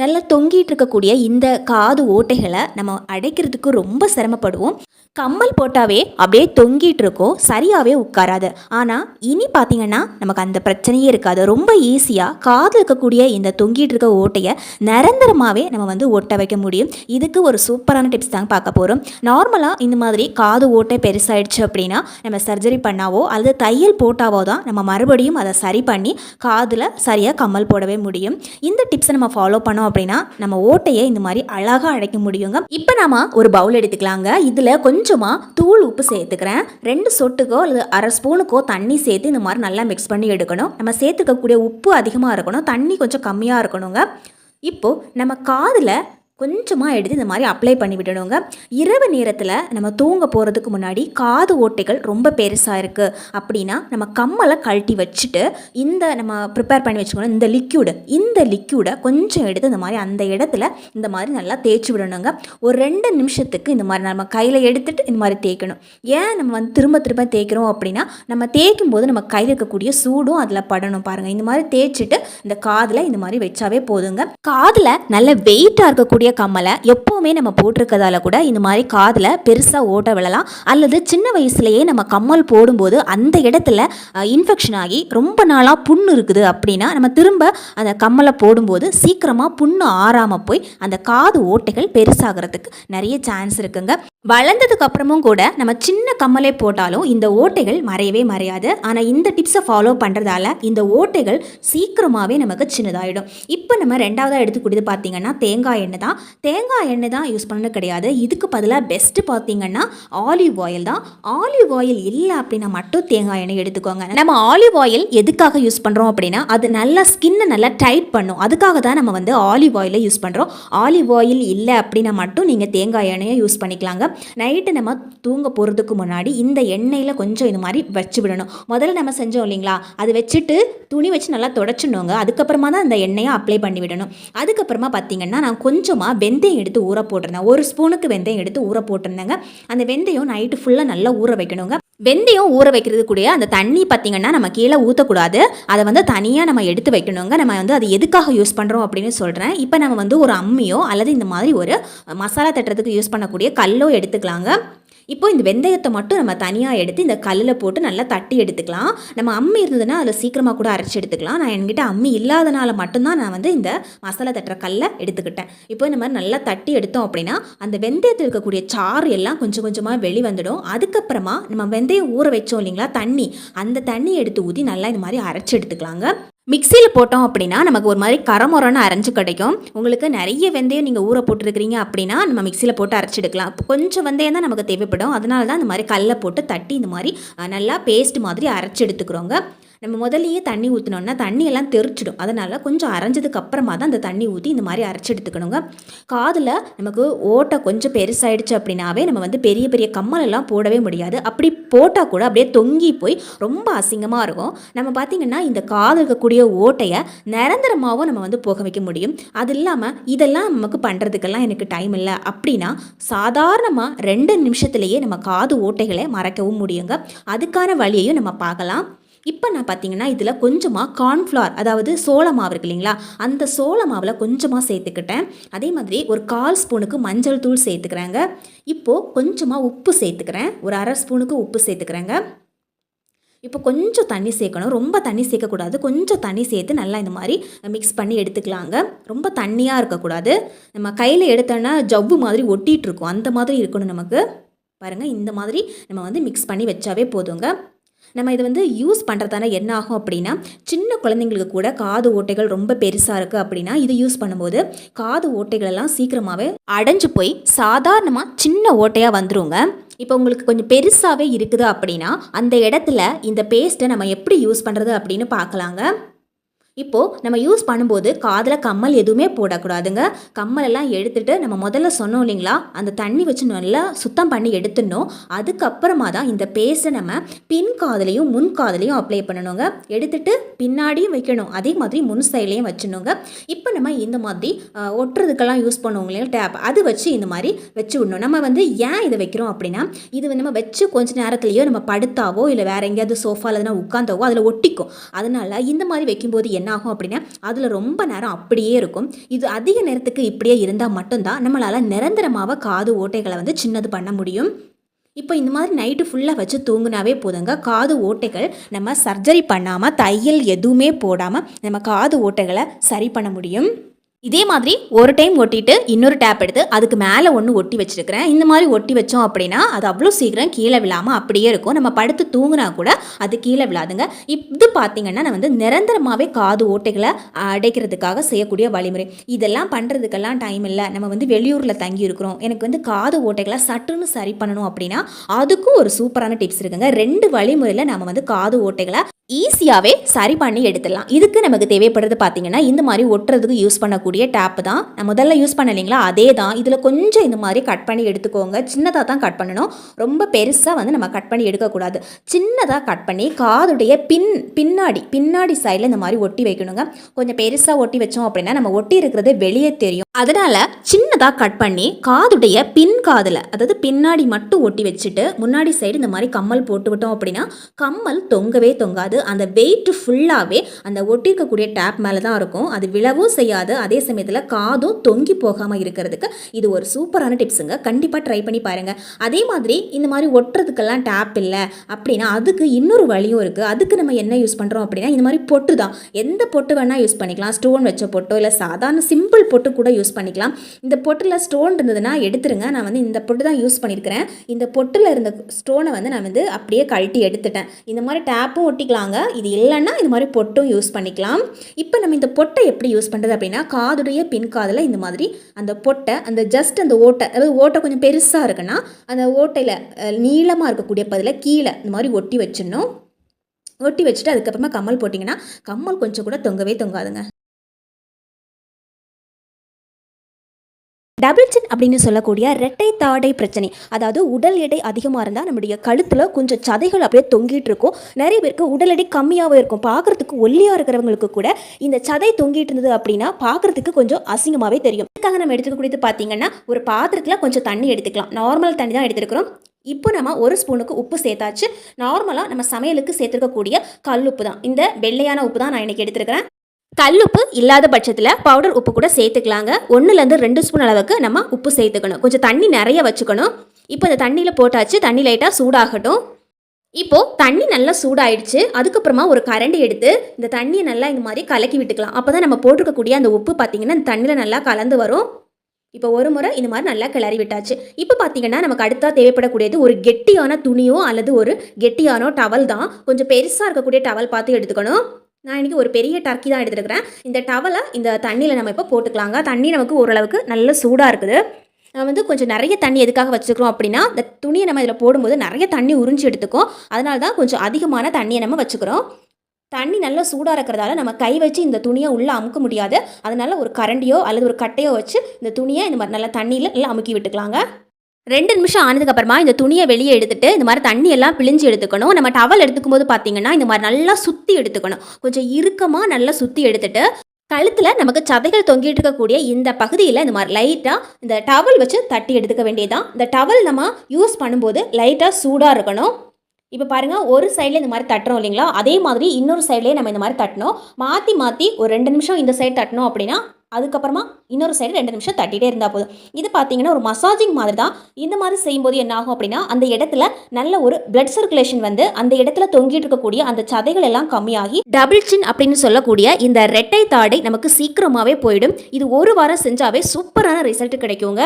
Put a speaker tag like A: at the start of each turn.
A: நல்லா தொங்கிட்டு இருக்கக்கூடிய இந்த காது ஓட்டைகளை நம்ம அடைக்கிறதுக்கு ரொம்ப சிரமப்படுவோம். கம்மல் போட்டாவே அப்படியே தொங்கிட்டு இருக்கோம் சரியாகவே உட்காராது. ஆனால் இனி பார்த்தீங்கன்னா நமக்கு அந்த பிரச்சனையே இருக்காது. ரொம்ப ஈஸியாக காதில் இருக்கக்கூடிய இந்த தொங்கிட்டு இருக்க ஓட்டையை நிரந்தரமாகவே நம்ம வந்து ஒட்ட வைக்க முடியும். இதுக்கு ஒரு சூப்பரான டிப்ஸ் தாங்க பார்க்க போகிறோம் நார்மலாக இந்த மாதிரி காது ஓட்டை பெருசாயிடுச்சு அப்படின்னா நம்ம சர்ஜரி பண்ணாவோ அல்லது தையல் போட்டாவோ தான் நம்ம மறுபடியும் அதை சரி பண்ணி காதில் சரியாக கம்மல் போடவே முடியும். இந்த டிப்ஸை நம்ம ஃபாலோ பண்ணோம் அப்படின்னா நம்ம ஓட்டையை இந்த மாதிரி அழகாக அடைக்க முடியுங்க. இப்போ நாம ஒரு பவுல் எடுத்துக்கலாங்க. இதில் கொஞ்சம் கொஞ்சமாக தூள் உப்பு சேர்த்துக்கிறேன். ரெண்டு சொட்டுக்கோ அல்லது அரை ஸ்பூனுக்கோ தண்ணி சேர்த்து இந்த மாதிரி நல்லா மிக்ஸ் பண்ணி எடுக்கணும். நம்ம சேர்த்துக்கக்கூடிய உப்பு அதிகமாக இருக்கணும். தண்ணி கொஞ்சம் கம்மியாக இருக்கணுங்க. இப்போது நம்ம காதில் கொஞ்சமாக எடுத்து இந்த மாதிரி அப்ளை பண்ணி விடணுங்க. இரவு நேரத்தில் நம்ம தூங்க போகிறதுக்கு முன்னாடி காது ஓட்டைகள் ரொம்ப பெருசாக இருக்குது அப்படின்னா நம்ம கம்மலை கழட்டி வச்சுட்டு இந்த நம்ம ப்ரிப்பேர் பண்ணி வச்சுக்கணும். இந்த லிக்யூடு இந்த லிக்யூடை கொஞ்சம் எடுத்து இந்த மாதிரி அந்த இடத்துல இந்த மாதிரி நல்லா தேய்ச்சி விடணுங்க. ஒரு ரெண்டு நிமிஷத்துக்கு இந்த மாதிரி நம்ம கையில் எடுத்துகிட்டு இந்த மாதிரி தேய்க்கணும். ஏன் நம்ம வந்து திரும்ப திரும்ப தேய்க்கிறோம் அப்படின்னா நம்ம தேய்க்கும் போது நம்ம கையில் இருக்கக்கூடிய சூடும் அதில் படணும் பாருங்கள் இந்த மாதிரி தேய்ச்சிட்டு இந்த காதில் இந்த மாதிரி வச்சாவே போதுங்க. காதில் நல்ல வெயிட்டாக இருக்கக்கூடிய கம்மலை எப்போவுமே நம்ம போட்டிருக்கிறதால கூட இந்த மாதிரி காதில் பெருசாக ஓட்ட விழலாம். அல்லது சின்ன வயசுலேயே நம்ம கம்மல் போடும்போது அந்த இடத்துல இன்ஃபெக்ஷன் ஆகி ரொம்ப நாளாக புண்ணு இருக்குது அப்படின்னா நம்ம திரும்ப அந்த கம்மலை போடும்போது சீக்கிரமாக புண்ணு ஆறாமல் போய் அந்த காது ஓட்டைகள் பெருசாகிறதுக்கு நிறைய சான்ஸ் இருக்குங்க. வளர்ந்ததுக்கு அப்புறமும் கூட நம்ம சின்ன கம்மலே போட்டாலும் இந்த ஓட்டைகள் மறையவே மறையாது. ஆனால் இந்த டிப்ஸை ஃபாலோ பண்ணுறதால இந்த ஓட்டைகள் சீக்கிரமாகவே நமக்கு சின்னதாகிடும் இப்போ நம்ம ரெண்டாவதாக எடுத்துக்கூடியது பார்த்தீங்கன்னா தேங்காய் எண்ணெய் தான். தேங்காய் எண்ணெய் தான் யூஸ் பண்ண கிடையாது. இதுக்கு பதிலாக பெஸ்ட்டு பார்த்தீங்கன்னா ஆலிவ் ஆயில் தான். ஆலிவ் ஆயில் இல்லை அப்படின்னா மட்டும் தேங்காய் எண்ணெய் எடுத்துக்கோங்க. நம்ம ஆலிவ் ஆயில் எதுக்காக யூஸ் பண்ணுறோம் அப்படின்னா அது நல்லா ஸ்கின்னை நல்லா டைட் பண்ணும். அதுக்காக தான் நம்ம வந்து ஆலிவ் ஆயிலை யூஸ் பண்ணுறோம் ஆலிவ் ஆயில் இல்லை அப்படின்னா மட்டும் நீங்கள் தேங்காய் எண்ணெயை யூஸ் பண்ணிக்கலாங்க. நைட்டு நம்ம தூங்க போகிறதுக்கு முன்னாடி இந்த எண்ணெயில் கொஞ்சம் இது மாதிரி வச்சு விடணும். முதல்ல நம்ம செஞ்சோம் இல்லைங்களா? அது வச்சுட்டு துணி வச்சு நல்லா தொடச்சிடணுங்க. அதுக்கப்புறமா தான் அந்த எண்ணெயை அப்ளை பண்ணி விடணும். அதுக்கப்புறமா பார்த்தீங்கன்னா நான் கொஞ்சமாக வெந்தயம் எடுத்து ஊற போட்டிருந்தேன். ஒரு ஸ்பூனுக்கு வெந்தயம் எடுத்து ஊற போட்டிருந்தேங்க. அந்த வெந்தயம் நைட்டு ஃபுல்லாக நல்லா ஊற வைக்கணுங்க. வெந்தயம் ஊற வைக்கிறது கூட அந்த தண்ணி பார்த்திங்கன்னா நம்ம கீழே ஊற்றக்கூடாது அதை வந்து தனியாக நம்ம எடுத்து வைக்கணுங்க. நம்ம வந்து அது எதுக்காக யூஸ் பண்ணுறோம் அப்படின்னு சொல்கிறேன் இப்போ நம்ம வந்து ஒரு அம்மியோ அல்லது இந்த மாதிரி ஒரு மசாலா தட்டுறதுக்கு யூஸ் பண்ணக்கூடிய கல்லோ எடுத்துக்கலாங்க. இப்போ இந்த வெந்தயத்தை மட்டும் நம்ம தனியாக எடுத்து இந்த கல்லில் போட்டு நல்லா தட்டி எடுத்துக்கலாம். நம்ம அம்மி இருந்ததுன்னா அதில் சீக்கிரமாக கூட அரைச்சி எடுத்துக்கலாம். நான் என்கிட்ட அம்மி இல்லாதனால மட்டும்தான் நான் வந்து இந்த மசாலா தட்டுற கல்லை எடுத்துக்கிட்டேன். இப்போ இந்த மாதிரி நல்லா தட்டி எடுத்தோம் அப்படின்னா அந்த வெந்தயத்தில் இருக்கக்கூடிய சாறு எல்லாம் கொஞ்சம் கொஞ்சமாக வெளி வந்துடும் அதுக்கப்புறமா நம்ம வெந்தயம் ஊற வச்சோம் இல்லைங்களா தண்ணி. அந்த தண்ணி எடுத்து ஊற்றி நல்லா இந்த மாதிரி அரைச்சி எடுத்துக்கலாங்க. மிக்சியில் போட்டோம் அப்படின்னா நமக்கு ஒரு மாதிரி கரமுரன்னு அரைஞ்சு கிடைக்கும். உங்களுக்கு நிறைய வெந்தயம் நீங்கள் ஊற போட்டுருக்கிறீங்க அப்படின்னா நம்ம மிக்சியில் போட்டு அரைச்சிடுக்கலாம். கொஞ்சம் வெந்தயம் தான் நமக்கு தேவைப்படும். அதனால தான் இந்த மாதிரி கல்லை போட்டு தட்டி இந்த மாதிரி நல்லா பேஸ்ட் மாதிரி அரைச்சி எடுத்துக்கிறோங்க. நம்ம முதல்லையே தண்ணி ஊற்றினோன்னா தண்ணி எல்லாம் தெரிச்சிடும். அதனால் கொஞ்சம் அரைஞ்சதுக்கு அப்புறமா தான் அந்த தண்ணி ஊற்றி இந்த மாதிரி அரைச்சி எடுத்துக்கணுங்க. காதில் நமக்கு ஓட்டை கொஞ்சம் பெருசாயிடுச்சு அப்படின்னாவே நம்ம வந்து பெரிய பெரிய கம்மலெல்லாம் போடவே முடியாது. அப்படி போட்டால் கூட அப்படியே தொங்கி போய் ரொம்ப அசிங்கமாக இருக்கும். நம்ம பார்த்திங்கன்னா இந்த காது இருக்கக்கூடிய ஓட்டையை நிரந்தரமாகவும் நம்ம வந்து போக வைக்க முடியும். அது இல்லாமல் இதெல்லாம் நமக்கு பண்ணுறதுக்கெல்லாம் எனக்கு டைம் இல்லை அப்படின்னா சாதாரணமாக ரெண்டு நிமிஷத்துலேயே நம்ம காது ஓட்டைகளை மறைக்கவும் முடியுங்க. அதுக்கான வழியையும் நம்ம பார்க்கலாம். இப்போ நான் பார்த்தீங்கன்னா இதில் கொஞ்சமாக கார்ன்ஃப்ளவர் அதாவது சோள மாவு இருக்கு இல்லைங்களா? அந்த சோள மாவில் கொஞ்சமாக சேர்த்துக்கிட்டேன். அதே மாதிரி ஒரு கால் ஸ்பூனுக்கு மஞ்சள் தூள் சேர்த்துக்கிறாங்க. இப்போது கொஞ்சமாக உப்பு சேர்த்துக்கிறேன். ஒரு அரை ஸ்பூனுக்கு உப்பு சேர்த்துக்கிறேங்க. இப்போ கொஞ்சம் தண்ணி சேர்க்கணும். ரொம்ப தண்ணி சேர்க்கக்கூடாது. கொஞ்சம் தண்ணி சேர்த்து நல்லா இந்த மாதிரி மிக்ஸ் பண்ணி எடுத்துக்கலாங்க. ரொம்ப தண்ணியாக இருக்கக்கூடாது. நம்ம கையில் எடுத்தோன்னா ஜவ்வு மாதிரி ஒட்டிகிட்டு இருக்கும். அந்த மாதிரி இருக்கணும் நமக்கு. பாருங்கள் இந்த மாதிரி நம்ம வந்து மிக்ஸ் பண்ணி வச்சாவே போதுங்க. நம்ம இதை வந்து யூஸ் பண்ணுறதான என்ன ஆகும் அப்படின்னா சின்ன குழந்தைங்களுக்கு கூட காது ஓட்டைகள் ரொம்ப பெருசாக இருக்குது அப்படின்னா இது யூஸ் பண்ணும்போது காது ஓட்டைகள் எல்லாம் சீக்கிரமாகவே அடைஞ்சு போய் சாதாரணமாக சின்ன ஓட்டையாக வந்துருங்க. இப்போ உங்களுக்கு கொஞ்சம் பெருசாகவே இருக்குது அப்படின்னா அந்த இடத்துல இந்த பேஸ்ட்டை நம்ம எப்படி யூஸ் பண்ணுறது அப்படின்னு பார்க்கலாங்க. இப்போது நம்ம யூஸ் பண்ணும்போது காதில் கம்மல் எதுவுமே போடக்கூடாதுங்க. கம்மலெல்லாம் எடுத்துட்டு நம்ம முதல்ல சொன்னோம் இல்லைங்களா? அந்த தண்ணி வச்சு நல்லா சுத்தம் பண்ணி எடுத்துடணும். அதுக்கப்புறமா தான் இந்த பேஸ்ட்டை நம்ம பின் காதுலையும் முன் காதுலையும் அப்ளை பண்ணணுங்க. எடுத்துட்டு பின்னாடியும் வைக்கணும். அதே மாதிரி முன் சைட்லேயும் வச்சுணுங்க இப்போ நம்ம இந்த மாதிரி ஒட்டுறதுக்கெல்லாம் யூஸ் பண்ணுவோம் இல்லையா டேப் அது வச்சு இந்த மாதிரி வச்சு விடணும். நம்ம வந்து ஏன் இதை வைக்கிறோம் அப்படின்னா இது நம்ம வச்சு கொஞ்ச நேரத்துலையோ நம்ம படுத்தாவோ இல்லை வேற எங்கேயாவது சோஃபாவில் எதனா உட்காந்தாவோ அதில் ஒட்டிக்கும். அதனால் இந்த மாதிரி வைக்கும்போது என்ன என்ன ஆகும் அப்படின்னா அதில் ரொம்ப நேரம் அப்படியே இருக்கும். இது அதிக நேரத்துக்கு இப்படியே இருந்தால் மட்டும்தான் நம்மளால் நிரந்தரமாக காது ஓட்டைகளை வந்து சின்னது பண்ண முடியும். இப்போ இந்த மாதிரி நைட்டு ஃபுல்லாக வச்சு தூங்குனாவே போதுங்க. காது ஓட்டைகள் நம்ம சர்ஜரி பண்ணாமல் தையல் எதுவுமே போடாமல் நம்ம காது ஓட்டைகளை சரி பண்ண முடியும். இதே மாதிரி ஒரு டைம் ஒட்டிட்டு இன்னொரு டேப் எடுத்து அதுக்கு மேலே ஒன்று ஒட்டி வச்சிருக்கிறேன். இந்த மாதிரி ஒட்டி வச்சோம் அப்படின்னா அது அவ்வளோ சீக்கிரம் கீழே விழாமல் அப்படியே இருக்கும். நம்ம படுத்து தூங்கினா கூட அது கீழே விழாதுங்க. இது பார்த்தீங்கன்னா நான் வந்து நிரந்தரமாகவே காது ஓட்டைகளை அடைக்கிறதுக்காக செய்யக்கூடிய வழிமுறை. இதெல்லாம் பண்ணுறதுக்கெல்லாம் டைம் இல்லை. நம்ம வந்து வெளியூரில் தங்கி இருக்கிறோம். எனக்கு வந்து காது ஓட்டைகளை சட்டுன்னு சரி பண்ணணும் அப்படின்னா அதுக்கும் ஒரு சூப்பரான டிப்ஸ் இருக்குங்க. ரெண்டு வழிமுறையில் நம்ம வந்து காது ஓட்டைகளை ஈஸியாகவே சரி பண்ணி எடுத்துடலாம். இதுக்கு நமக்கு தேவைப்படுறது பார்த்தீங்கன்னா இந்த மாதிரி ஒட்டுறதுக்கு யூஸ் பண்ணக்கூடிய டேப்பு தான். நான் முதல்ல யூஸ் பண்ண இல்லைங்களா அதே தான். இதில் கொஞ்சம் இந்த மாதிரி கட் பண்ணி எடுத்துக்கோங்க. சின்னதாக தான் கட் பண்ணணும். ரொம்ப பெருசாக வந்து நம்ம கட் பண்ணி எடுக்கக்கூடாது. சின்னதாக கட் பண்ணி காதுடைய பின் பின்னாடி பின்னாடி சைடில் இந்த மாதிரி ஒட்டி வைக்கணுங்க. கொஞ்சம் பெருசாக ஒட்டி வச்சோம் அப்படின்னா நம்ம ஒட்டி இருக்கிறது வெளியே தெரியும். அதனால் சின்னதாக கட் பண்ணி காதுடைய பின் காதில் அதாவது பின்னாடி மட்டும் ஒட்டி வச்சுட்டு முன்னாடி சைடு இந்த மாதிரி கம்மல் போட்டுவிட்டோம் அப்படின்னா கம்மல் தொங்கவே தொங்காது. அந்த வெயிட் ஃபுல்லாகவே அந்த ஒட்டியிருக்கக்கூடிய டேப் மேலே தான் இருக்கும். அது விழவும் செய்யாது. அதே சமயத்தில் காதும் தொங்கி போகாமல் இருக்கிறதுக்கு இது ஒரு சூப்பரான டிப்ஸுங்க. கண்டிப்பாக ட்ரை பண்ணி பாருங்கள் அதே மாதிரி இந்த மாதிரி ஒட்டுறதுக்கெல்லாம் டேப் இல்லை அப்படின்னா அதுக்கு இன்னொரு வழியும் இருக்குது அதுக்கு நம்ம என்ன யூஸ் பண்ணுறோம் அப்படின்னா இந்த மாதிரி பொட்டு தான். எந்த பொட்டு வேணால் யூஸ் பண்ணிக்கலாம். ஸ்டோன் வச்ச பொட்டோ இல்லை சாதாரண சிம்பிள் பொட்டு கூட யூஸ் பண்ணிக்கலாம். இந்த பொட்டில் ஸ்டோன் இருந்ததுன்னா எடுத்துருங்க. நான் வந்து இந்த பொட்டு தான் யூஸ் பண்ணியிருக்கிறேன் இந்த பொட்டில் இருந்த ஸ்டோனை வந்து நான் வந்து அப்படியே கழட்டி எடுத்துட்டேன். இந்த மாதிரி டேப்பும் ஒட்டிக்கலாங்க. இது இல்லைன்னா இந்த மாதிரி பொட்டும் யூஸ் பண்ணிக்கலாம். இப்போ நம்ம இந்த பொட்டை எப்படி யூஸ் பண்ணுறது அப்படின்னா காதுடைய பின் காதில் இந்த மாதிரி அந்த பொட்டை அந்த ஜஸ்ட் அந்த ஓட்டை அதாவது ஓட்டை கொஞ்சம் பெருசாக இருக்குன்னா அந்த ஓட்டையில் நீளமாக இருக்கக்கூடிய பதில் கீழே இந்த மாதிரி ஒட்டி வச்சிடணும். ஒட்டி வச்சுட்டு அதுக்கப்புறமா கம்மல் போட்டிங்கன்னா கம்மல் கொஞ்சம் கூட தொங்கவே தொங்காதுங்க. டபுள் சின் அப்படின்னு சொல்லக்கூடிய ரெட்டை தாடை பிரச்சனை. அதாவது உடல் எடை அதிகமாக இருந்தால் நம்முடைய கழுத்தில் கொஞ்சம் சதைகள் அப்படியே தொங்கிட்டு இருக்கும். நிறைய பேருக்கு உடல் எடை கம்மியாகவும் இருக்கும். பார்க்குறதுக்கு ஒல்லியாக இருக்கிறவங்களுக்கு கூட இந்த சதை தொங்கிட்டு இருந்தது அப்படின்னா பார்க்குறதுக்கு கொஞ்சம் அசிங்கமாகவே தெரியும். இதுக்காக நம்ம எடுத்துக்கக்கூடியது பார்த்தீங்கன்னா ஒரு பாத்திரத்தில் கொஞ்சம் தண்ணி எடுத்துக்கலாம். நார்மல் தண்ணி தான் எடுத்துருக்கிறோம். இப்போ நம்ம ஒரு ஸ்பூனுக்கு உப்பு சேர்த்தாச்சு. நார்மலாக நம்ம சமையலுக்கு சேர்த்துருக்கக்கூடிய கல் உப்பு தான். இந்த வெள்ளையான உப்பு தான் நான் இன்றைக்கி எடுத்துருக்கிறேன். கல்லுப்பு இல்லாத பட்சத்தில் பவுடர் உப்பு கூட சேர்த்துக்கலாங்க. ஒன்றுலேருந்து ரெண்டு ஸ்பூன் அளவுக்கு நம்ம உப்பு சேர்த்துக்கணும். கொஞ்சம் தண்ணி நிறைய வச்சுக்கணும். இப்போ இந்த தண்ணியில் போட்டாச்சு. தண்ணி லைட்டாக சூடாகட்டும். இப்போது தண்ணி நல்லா சூடாயிடுச்சு. அதுக்கப்புறமா ஒரு கரண்டி எடுத்து இந்த தண்ணியை நல்லா இந்த மாதிரி கலக்கி விட்டுக்கலாம். அப்போ தான் நம்ம போட்டிருக்கக்கூடிய அந்த உப்பு பார்த்திங்கன்னா இந்த தண்ணியில் நல்லா கலந்து வரும். இப்போ ஒரு முறை இந்த மாதிரி நல்லா கிளறி விட்டாச்சு. இப்போ பார்த்தீங்கன்னா நமக்கு அடுத்தா தேவைப்படக்கூடியது ஒரு கெட்டியான துணியோ அல்லது ஒரு கெட்டியான டவல் தான். கொஞ்சம் பெருசாக இருக்கக்கூடிய டவல் பார்த்து எடுத்துக்கணும். நான் இன்றைக்கி ஒரு பெரிய டர்க்கி தான் எடுத்துருக்கிறேன். இந்த டவலை இந்த தண்ணியில் நம்ம இப்போ போட்டுக்கலாங்க. தண்ணி நமக்கு ஓரளவுக்கு நல்ல சூடாக இருக்குது. நான் வந்து கொஞ்சம் நிறைய தண்ணி எதுக்காக வச்சுக்கிறோம் அப்படின்னா இந்த துணியை நம்ம இதில் போடும்போது நிறைய தண்ணி உறிஞ்சி எடுத்துக்கும். அதனால தான் கொஞ்சம் அதிகமான தண்ணியை நம்ம வச்சுக்கிறோம். தண்ணி நல்லா சூடாக இருக்கிறதால நம்ம கை வச்சு இந்த துணியை உள்ளே அமுக்க முடியாது. அதனால் ஒரு கரண்டியோ அல்லது ஒரு கட்டையோ வச்சு இந்த துணியை இந்த மாதிரி நல்லா தண்ணியில் நல்லா அமுக்கி விட்டுக்கலாங்க. ரெண்டு நிமிஷம் ஆனதுக்கப்புறமா இந்த துணியை வெளியே எடுத்துட்டு இந்த மாதிரி தண்ணி எல்லாம் பிழிஞ்சு எடுத்துக்கணும். நம்ம டவல் எடுத்துக்கும் போது பார்த்தீங்கன்னா இந்த மாதிரி நல்லா சுற்றி எடுத்துக்கணும். கொஞ்சம் இறுக்கமாக நல்லா சுற்றி எடுத்துட்டு கழுத்தில் நமக்கு சதைகள் தொங்கிட்டு இருக்கக்கூடிய இந்த பகுதியில் இந்த மாதிரி லைட்டாக இந்த டவல் வச்சு தட்டி எடுத்துக்க வேண்டியதுதான். இந்த டவல் நம்ம யூஸ் பண்ணும்போது லைட்டாக சூடாக இருக்கணும். இப்போ பாருங்கள் ஒரு சைடில் இந்த மாதிரி தட்டுறோம் இல்லைங்களா? அதே மாதிரி இன்னொரு சைட்லேயே நம்ம இந்த மாதிரி தட்டணும். மாற்றி மாற்றி ஒரு ரெண்டு நிமிஷம் இந்த சைடு தட்டணும் அப்படின்னா அதுக்கப்புறமா இன்னொரு சைடு ரெண்டு நிமிஷம் தட்டிகிட்டே இருந்தால் போதும். இது பார்த்தீங்கன்னா ஒரு மசாஜிங் மாதிரி தான் இந்த மாதிரி செய்யும்போது என்ன ஆகும் அப்படின்னா அந்த இடத்துல நல்ல ஒரு பிளட் சர்க்குலேஷன் வந்து அந்த இடத்துல தொங்கிட்டு இருக்கக்கூடிய அந்த சதைகள் எல்லாம் கம்மியாகி டபுள் சின் அப்படின்னு சொல்லக்கூடிய இந்த ரெட்டை தாடை நமக்கு சீக்கிரமாகவே போயிடும். இது ஒரு வாரம் செஞ்சாவே சூப்பரான ரிசல்ட் கிடைக்குங்க.